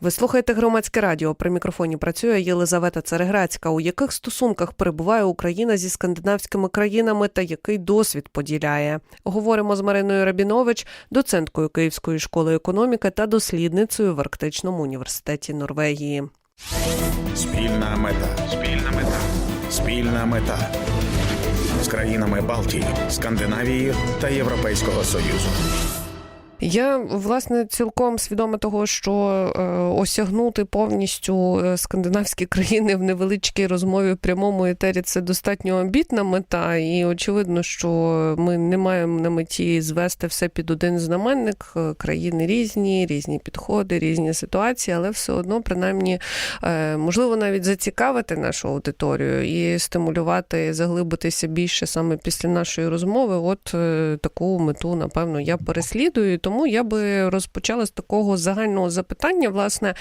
Ви слухаєте громадське радіо. При мікрофоні працює Єлизавета Цареграцька. У яких стосунках перебуває Україна зі скандинавськими країнами та який досвід поділяє? Говоримо з Мариною Рабінович, доценткою Київської школи економіки та дослідницею в Арктичному університеті Норвегії. Спільна мета. Спільна мета. Спільна мета. З країнами Балтії, Скандинавії та Європейського Союзу. Я власне цілком свідома того, що е, осягнути повністю е, скандинавські країни в невеличкій розмові в прямому етері це достатньо амбітна мета, і очевидно, що ми не маємо на меті звести все під один знаменник. Е, Країни різні, різні підходи, різні ситуації, але все одно, принаймні, можливо, навіть зацікавити нашу аудиторію і стимулювати, заглибитися більше саме після нашої розмови. От таку мету, напевно, я переслідую. Тому я би розпочала з такого загального запитання. Власне,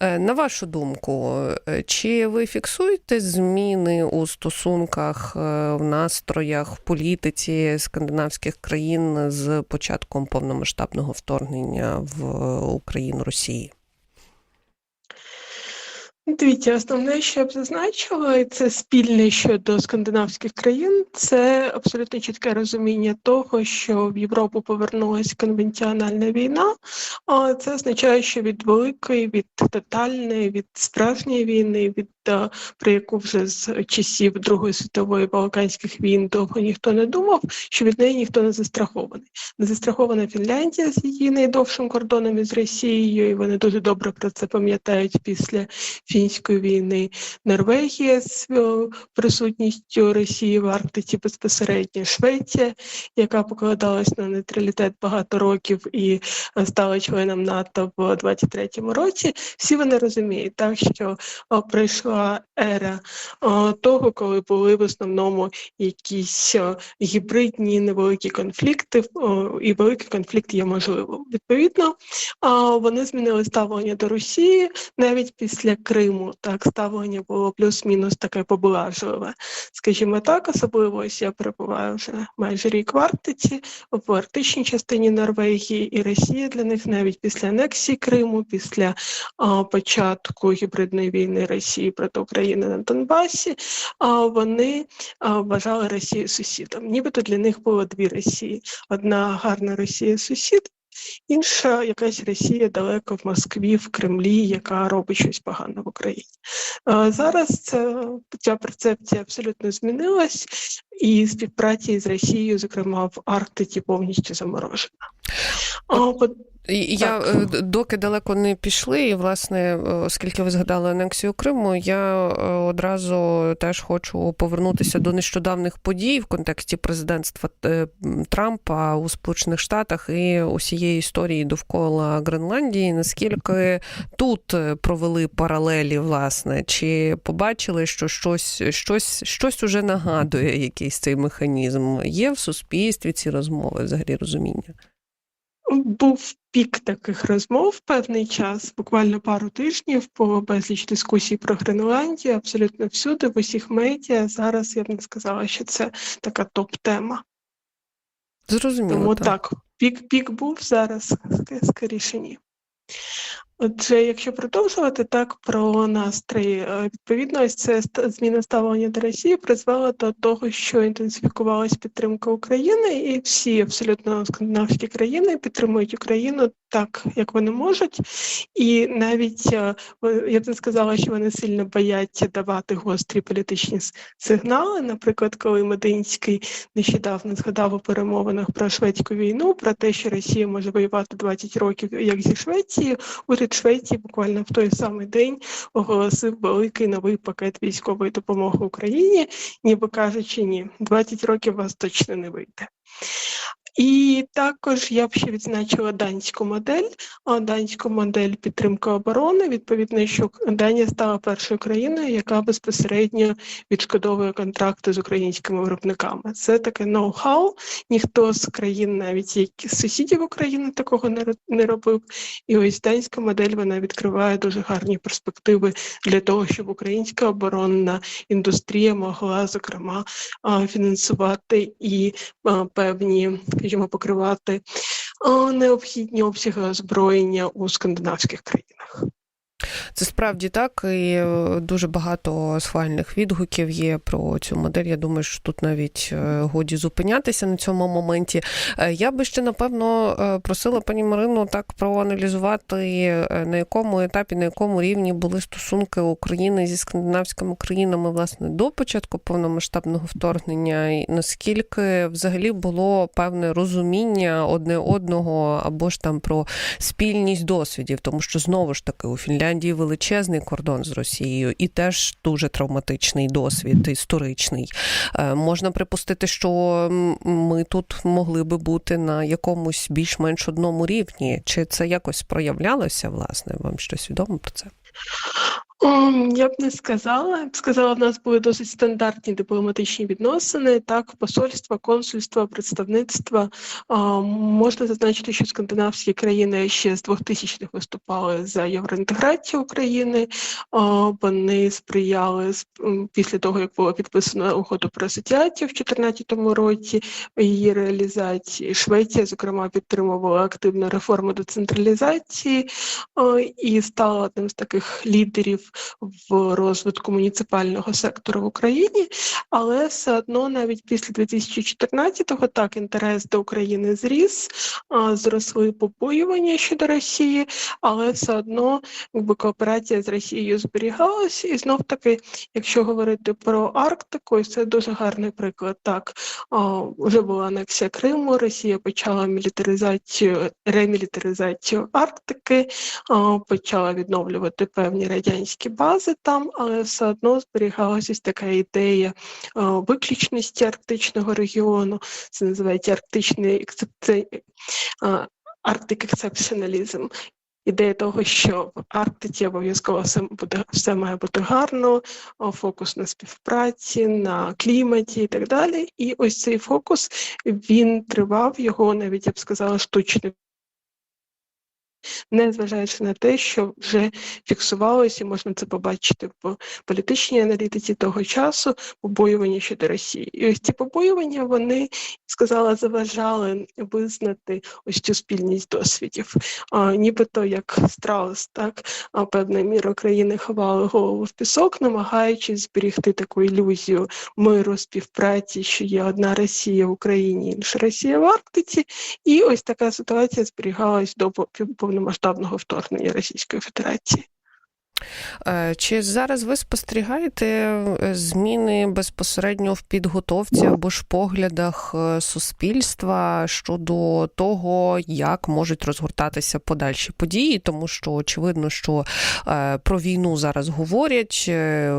е, на вашу думку, е, чи ви фіксуєте зміни у стосунках, е, в настроях, в політиці скандинавських країн з початком повномасштабного вторгнення в Україну Росії? Дивіться, основне, що я б зазначила, і це спільне щодо скандинавських країн, це абсолютно чітке розуміння того, що в Європу повернулася конвенціональна війна, а це означає, що від великої, від тотальної, від справжньої війни, від про яку вже з часів Другої світової Балканських війн довго ніхто не думав, що від неї ніхто не застрахований. Не застрахована Фінляндія з її найдовшим кордоном із Росією, і вони дуже добре про це пам'ятають після фінської війни. Норвегія з е, присутністю Росії в Арктиці безпосередньо Швеція, яка покладалась на нейтралітет багато років і е, стала членом НАТО в 23-му році. Всі вони розуміють, так що о, прийшла ера того, коли були в основному якісь гібридні невеликі конфлікти, і великий конфлікт є можливим. Відповідно, вони змінили ставлення до Росії навіть після Криму. Так, ставлення було плюс-мінус таке поблажливе. Скажімо так, особливо ось я перебуваю вже майже рік в Арктиці, в арктичній частині Норвегії, і Росія для них навіть після анексії Криму, після початку гібридної війни Росії проти України на Донбасі, а, вони вважали Росію сусідом. Нібито для них було дві Росії: одна гарна Росія сусід. Інша якась Росія далеко в Москві, в Кремлі, яка робить щось погане в Україні. Зараз це, ця перцепція абсолютно змінилась, і співпраця з Росією, зокрема в Арктиці, повністю заморожена. А, по- І Я Так. е, доки далеко не пішли, і власне, е, оскільки ви згадали анексію Криму, я е, одразу теж хочу повернутися до нещодавних подій в контексті президентства Трампа у Сполучених Штатах і усієї історії довкола Гренландії. Наскільки тут провели паралелі, власне, чи побачили, що щось, щось, щось уже нагадує якийсь цей механізм? Є в суспільстві ці розмови, взагалі розуміння? Був пік таких розмов певний час, буквально пару тижнів, було безліч дискусій про Гренландію, абсолютно всюди, в усіх медіа. Зараз я б не сказала, що це така топ-тема. Зрозуміло. Тому так. так, пік, пік був зараз, скоріше ні. Отже, якщо продовжувати так про настрої, е, відповідно, ось це зміна ставлення до Росії призвела до того, що інтенсифікувалась підтримка України, і всі абсолютно скандинавські країни підтримують Україну так, як вони можуть. І навіть е, я б не сказала, що вони сильно бояться давати гострі політичні сигнали. Наприклад, коли Мединський нещодавно згадав у перемовинах про шведську війну, про те, що Росія може воювати 20 років як зі Швецією, уряд Швеції буквально в той самий день оголосив великий новий пакет військової допомоги Україні, ніби кажучи, ні, 20 років вас точно не вийде. І також я б ще відзначила данську модель, данську модель підтримки оборони. Відповідно, що Данія стала першою країною, яка безпосередньо відшкодовує контракти з українськими виробниками. Це таке ноу-хау. Ніхто з країн, навіть з сусідів України, такого не робив. І ось данська модель вона відкриває дуже гарні перспективи для того, щоб українська оборонна індустрія могла зокрема фінансувати і певні, скажімо, покривати необхідні обсяги озброєння у скандинавських країнах. Це справді так, і е, дуже багато схвальних відгуків є про цю модель. Я думаю, що тут навіть е, годі зупинятися на цьому моменті. Е, Я би ще напевно просила пані Марину так проаналізувати, на якому етапі, на якому рівні були стосунки України зі скандинавськими країнами власне до початку повномасштабного вторгнення, і наскільки взагалі було певне розуміння одне одного або ж там про спільність досвідів, тому що знову ж таки у Фінляндії величезний кордон з Росією і теж дуже травматичний досвід історичний. Е, Можна припустити, що ми тут могли би бути на якомусь більш-менш одному рівні. Чи це якось проявлялося, власне? Вам щось відомо про це? Я б не сказала. Я б сказала, в нас були досить стандартні дипломатичні відносини. Так, посольства, консульства, представництва. Можна зазначити, що скандинавські країни ще з 2000-х виступали за євроінтеграцію України. Вони сприяли після того, як було підписано угоду про асоціацію в 2014 році. Її реалізації Швеція, зокрема, підтримувала активну реформу децентралізації а, і стала одним з таких лідерів в розвитку муніципального сектору в Україні, але все одно навіть після 2014-го так інтерес до України зріс, зросли побоювання щодо Росії, але все одно якби кооперація з Росією зберігалася. І знов таки, якщо говорити про Арктику, це дуже гарний приклад. Так вже була анексія Криму, Росія почала мілітаризацію, ремілітаризацію Арктики, почала відновлювати певні радянські бази там, але все одно зберігалася така ідея виключності арктичного регіону. Це називається арктичний Exceptionalism. Ідея того, що в Арктиці обов'язково все буде все має бути гарно, фокус на співпраці, на кліматі і так далі. І ось цей фокус він тривав його, навіть я б сказала, штучний незважаючи на те, що вже фіксувалося, і можна це побачити в політичній аналітиці того часу, побоювання щодо Росії. І ось ці побоювання вони сказала заважали визнати ось цю спільність досвідів. А, нібито як страус, так а певною мірою країни ховали голову в пісок, намагаючись зберігти таку ілюзію миру, співпраці, що є одна Росія в Україні, інша Росія в Арктиці. І ось така ситуація зберігалась до по- повномасштабного вторгнення Російської Федерації. Е, Чи зараз ви спостерігаєте е, зміни безпосередньо в підготовці або ж поглядах е, суспільства щодо того, як можуть розгортатися подальші події? Тому що очевидно, що про війну зараз говорять,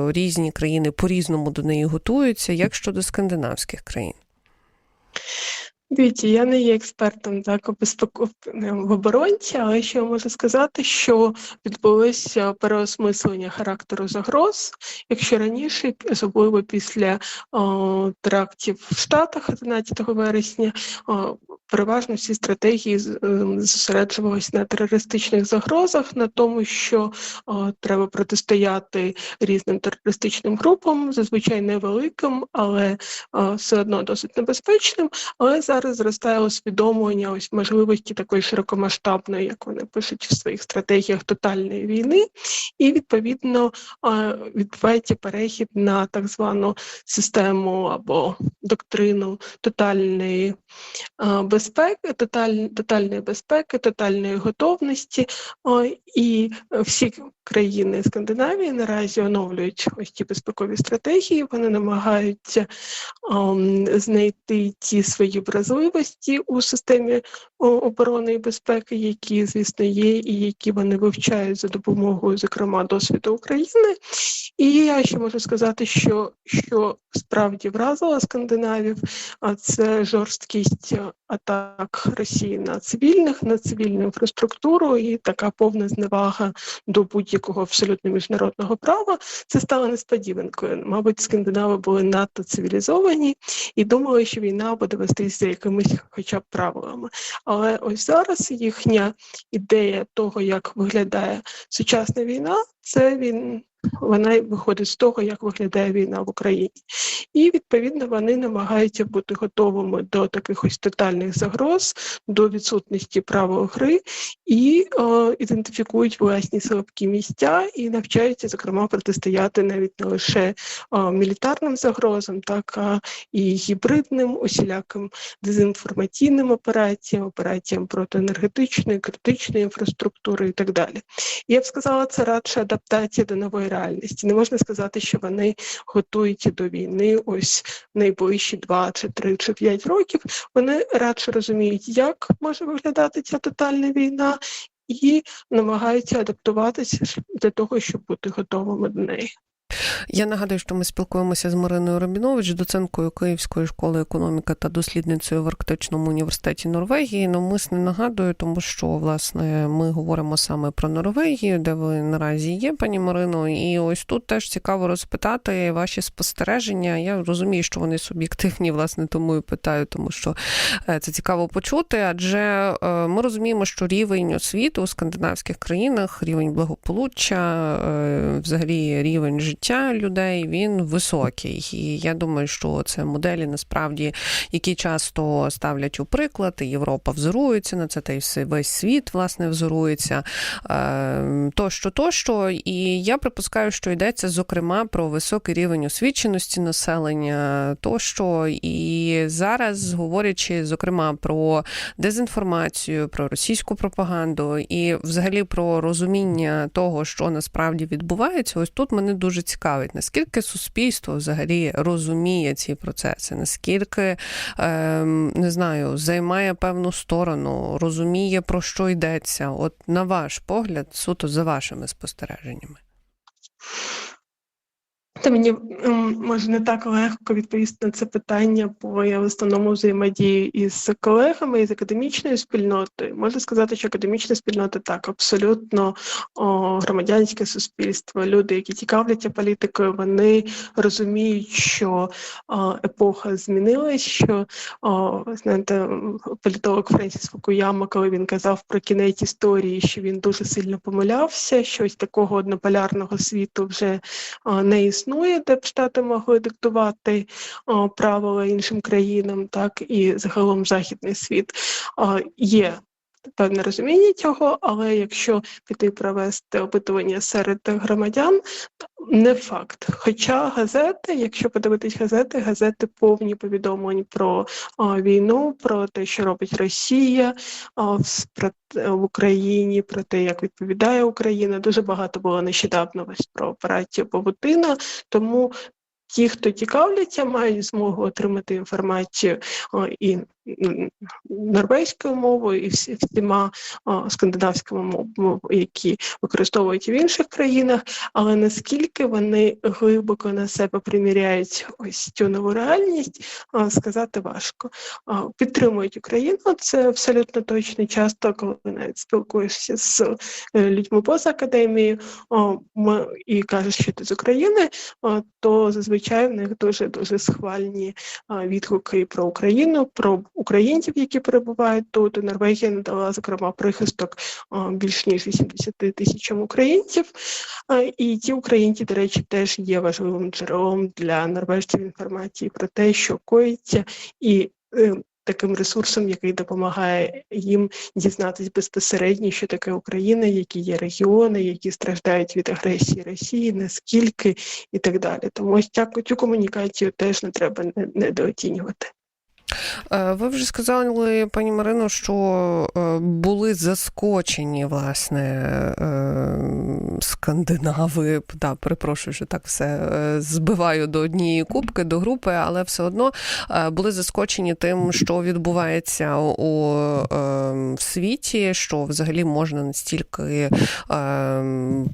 різні країни по-різному до неї готуються, як щодо скандинавських країн. Дивіться, я не є експертом так, в оборонці, але я можу сказати, що відбулося переосмислення характеру загроз. Якщо раніше, особливо після о, терактів в Штатах 11 вересня, о, переважно всі стратегії ем, зосереджувалися на терористичних загрозах, на тому, що о, треба протистояти різним терористичним групам, зазвичай невеликим, але о, все одно досить небезпечним. Але зараз зростає усвідомлення ось можливості такої широкомасштабної, як вони пишуть в своїх стратегіях тотальної війни, і відповідно відбувається перехід на так звану систему або доктрину тотальної безпеки, тоталь, тотальної безпеки, тотальної готовності. І всі країни Скандинавії наразі оновлюють ось ці безпекові стратегії. Вони намагаються ем, знайти ті свої вразливості у системі оборони і безпеки, які, звісно, є, і які вони вивчають за допомогою, зокрема, досвіду України. І я ще можу сказати, що, що справді вразила скандинавів, а це жорсткість е, атак Росії на цивільних, на цивільну інфраструктуру і така повна зневага до будь-якого абсолютно міжнародного права. Це стало несподіванкою. Мабуть, скандинави були надто цивілізовані і думали, що війна буде вестися якимись хоча б правилами. Але ось зараз їхня ідея того, як виглядає сучасна війна, це він Вона виходить з того, як виглядає війна в Україні, і відповідно вони намагаються бути готовими до таких ось тотальних загроз, до відсутності правил гри і е, ідентифікують власні слабкі місця і навчаються, зокрема, протистояти навіть не лише е, мілітарним загрозам, так а і гібридним, усіляким дезінформаційним операціям, операціям проти енергетичної, критичної інфраструктури і так далі. Я б сказала, це радше адаптація до нової реальності. Не можна сказати, що вони готуються до війни ось найближчі 2 чи 3 чи 5 років. Вони радше розуміють, як може виглядати ця тотальна війна, і намагаються адаптуватися для того, щоб бути готовими до неї. Я нагадую, що ми спілкуємося з Мариною Робінович, доценткою Київської школи економіка та дослідницею в Арктичному університеті Норвегії. Навмисне нагадую, тому що власне ми говоримо саме про Норвегію, де ви наразі є, пані Марино. І ось тут теж цікаво розпитати ваші спостереження. Я розумію, що вони суб'єктивні, власне, тому і питаю, тому що е, це цікаво почути. Адже е, ми розуміємо, що рівень освіти у скандинавських країнах, рівень благополуччя, е, взагалі рівень життя людей він високий. І я думаю, що це моделі насправді, які часто ставлять у приклад, і Європа взорується на це, та й весь світ власне взорується е, тощо, тощо. І я припускаю, що йдеться зокрема про високий рівень освіченості населення тощо. І зараз, говорячи зокрема про дезінформацію, про російську пропаганду і взагалі про розуміння того, що насправді відбувається, ось тут мене дуже цікавить, наскільки суспільство взагалі розуміє ці процеси, наскільки ем, не знаю, займає певну сторону, розуміє про що йдеться. От на ваш погляд, суто за вашими спостереженнями. Та мені може не так легко відповісти на це питання, бо я в основному взаємодію із колегами із академічною спільнотою. Можна сказати, що академічна спільнота так абсолютно о, громадянське суспільство. Люди, які цікавляться політикою, вони розуміють, що о, епоха змінилась. Що о, знаєте, політолог Френсіс Фукуяма, коли він казав про кінець історії, що він дуже сильно помилявся, що ось такого однополярного світу вже а, не існує, де б штати могли диктувати правила іншим країнам, так і загалом західний світ. Є певне розуміння цього, але якщо піти провести опитування серед громадян, не факт. Хоча газети, якщо подивитись газети, газети повні повідомлень про а, війну, про те, що робить Росія а, про, в Україні, про те, як відповідає Україна. Дуже багато було нещодавно ось про операцію Павутина. Тому ті, хто цікавляться, мають змогу отримати інформацію а, і норвезькою мовою, і всі, всіма скандинавськими мовами, які використовують в інших країнах. Але наскільки вони глибоко на себе приміряють ось цю нову реальність, сказати важко. Підтримують Україну, це абсолютно точно. Часто, коли навіть спілкуєшся з е, людьми поза академією, і кажеш, що ти з України, то зазвичай в них дуже дуже схвальні відгуки про Україну, про українців, які перебувають тут. Норвегія надала зокрема прихисток більш ніж 80 тисячам українців. І ті українці, до речі, теж є важливим джерелом для норвежців інформації про те, що коїться, і е, таким ресурсом, який допомагає їм дізнатись безпосередньо, що таке Україна, які є регіони, які страждають від агресії Росії, наскільки і так далі. Тому ось цю комунікацію теж не треба недооцінювати. Е, Ви вже сказали, пані Марино, що е, були заскочені, власне, е, скандинави. Да, перепрошую, що так все збиваю до однієї кубки, до групи, але все одно були заскочені тим, що відбувається у світі, що взагалі можна настільки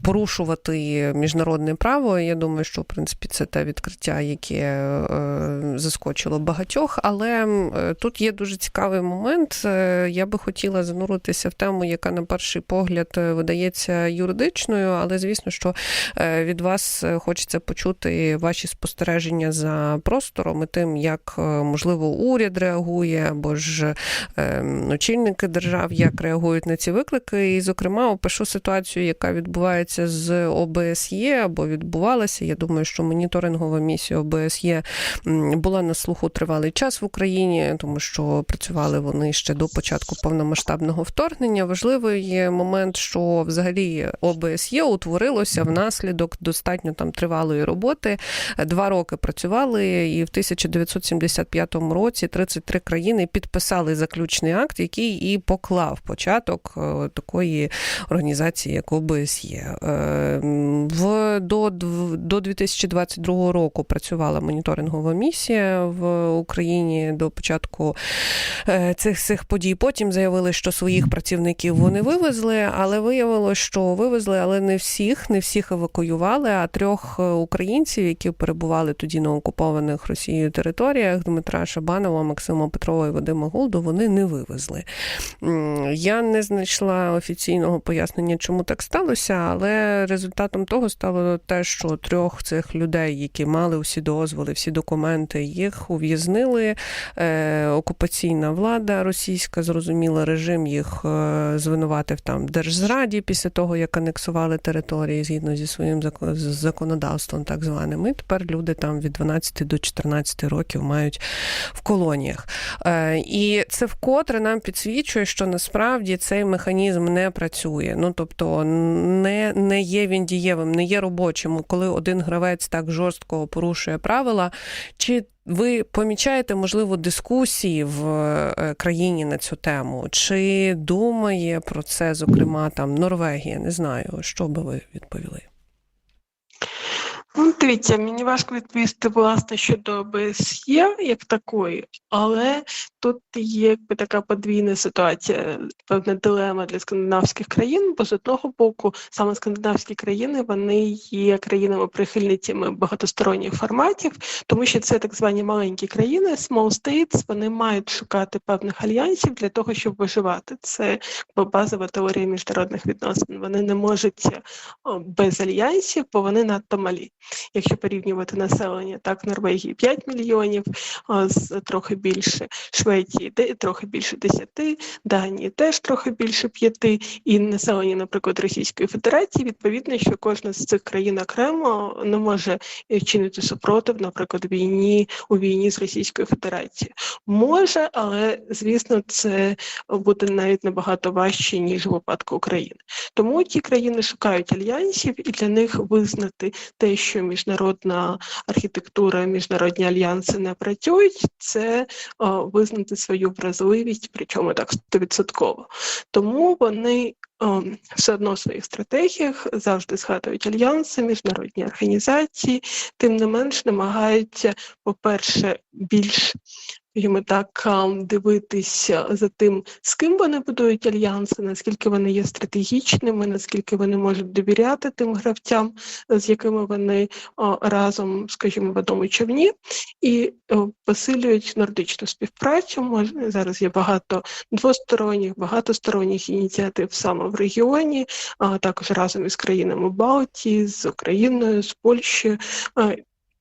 порушувати міжнародне право. Я думаю, що в принципі це те відкриття, яке заскочило багатьох. Але тут є дуже цікавий момент. Е, Я би хотіла зануритися в тему, яка на перший погляд е, видається юридичною, але звісно, що е, від вас е, хочеться почути ваші спостереження за простором і тим, як е, можливо уряд реагує, або ж е, очільники держав, як реагують на ці виклики. І, зокрема, опишу ситуацію, яка відбувається з ОБСЄ або відбувалася. Я думаю, що моніторингова місія ОБСЄ була на слуху тривалий час в Україні, тому що працювали вони ще до початку повномасштабного вторгнення. Важливий є момент, що взагалі ОБСЄ утворилося внаслідок достатньо там тривалої роботи. Два роки працювали, і в 1975 році 33 країни підписали заключний акт, який і поклав початок е, такої організації, як ОБСЄ. Е, В до, до 2022 року працювала моніторингова місія в Україні до початку е, цих цих подій. Потім заявили, що своїх працівників вони вивезли, але виявилося, що вивезли, але не всіх, не всіх евакуювали. А трьох е, українців, які перебували тоді на окупованих Росією територіях, Дмитра Шабанова, Максима Петрова і Вадима Гулду, вони не вивезли. Я не знайшла офіційного пояснення, чому так сталося, але результатом того стало те, що трьох цих людей, які мали всі дозволи, всі документи, їх ув'язнили. Е, окупаційна влада російська, зрозуміла, режим їх е, звинуватив там держзраді після того, як анексували території згідно зі своїм законодавством, так званим. І тепер люди там від 12 до 14 років мають в колоніях. Е, І це вкотре нам підсвічує, що насправді цей механізм не працює. Ну тобто не, не є він дієвим, не є робочим. Коли один гравець так жорстко порушує правила, чи ви помічаєте, можливо, дискусії в е, країні на цю тему? Чи думає про це, зокрема, там Норвегія? Не знаю, що би ви відповіли? Ну, дивіться, мені важко відповісти власне щодо ОБСЄ як такої, але тут є якби така подвійна ситуація, певна дилема для скандинавських країн, бо з одного боку, саме скандинавські країни вони є країнами-прихильницями багатосторонніх форматів, тому що це так звані маленькі країни, small states, вони мають шукати певних альянсів для того, щоб виживати. Це якби, базова теорія міжнародних відносин. Вони не можуть без альянсів, бо вони надто малі. Якщо порівнювати населення, так, Норвегії 5 мільйонів, а трохи більше, Швеції трохи більше 10, Данії теж трохи більше 5, і населення, наприклад, Російської Федерації, відповідно, що кожна з цих країн окремо не може е, чинити супротив, наприклад, війні у війні з Російською Федерацією. Може, але звісно, це буде навіть набагато важче ніж у випадку України. Тому ті країни шукають альянсів, і для них визнати те, що міжнародна архітектура, міжнародні альянси не працюють, це о, визнати свою вразливість, причому так стовідсотково. Тому вони о, все одно в своїх стратегіях завжди згадують альянси, міжнародні організації, тим не менш намагаються, по-перше, більш скажімо так, дивитися за тим, з ким вони будують альянси, наскільки вони є стратегічними, наскільки вони можуть довіряти тим гравцям, з якими вони разом, скажімо, в одному човні, і посилюють нордичну співпрацю. Мож- зараз є багато двосторонніх, багатосторонніх ініціатив саме в регіоні, а також разом із країнами Балтії, з Україною, з Польщею.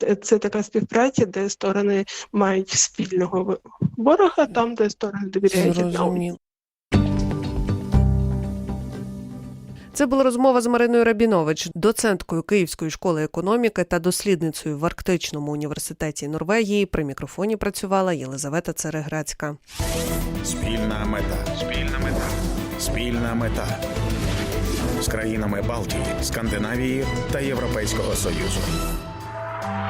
Е, Це така співпраця, де сторони мають спільного ворога, там, де сторони довіряють. Зрозуміло. Це була розмова з Мариною Рабінович, доценткою Київської школи економіки та дослідницею в Арктичному університеті Норвегії. При мікрофоні працювала Єлизавета Цереграцька. Спільна мета. Спільна мета. Спільна мета. З країнами Балтії, Скандинавії та Європейського Союзу.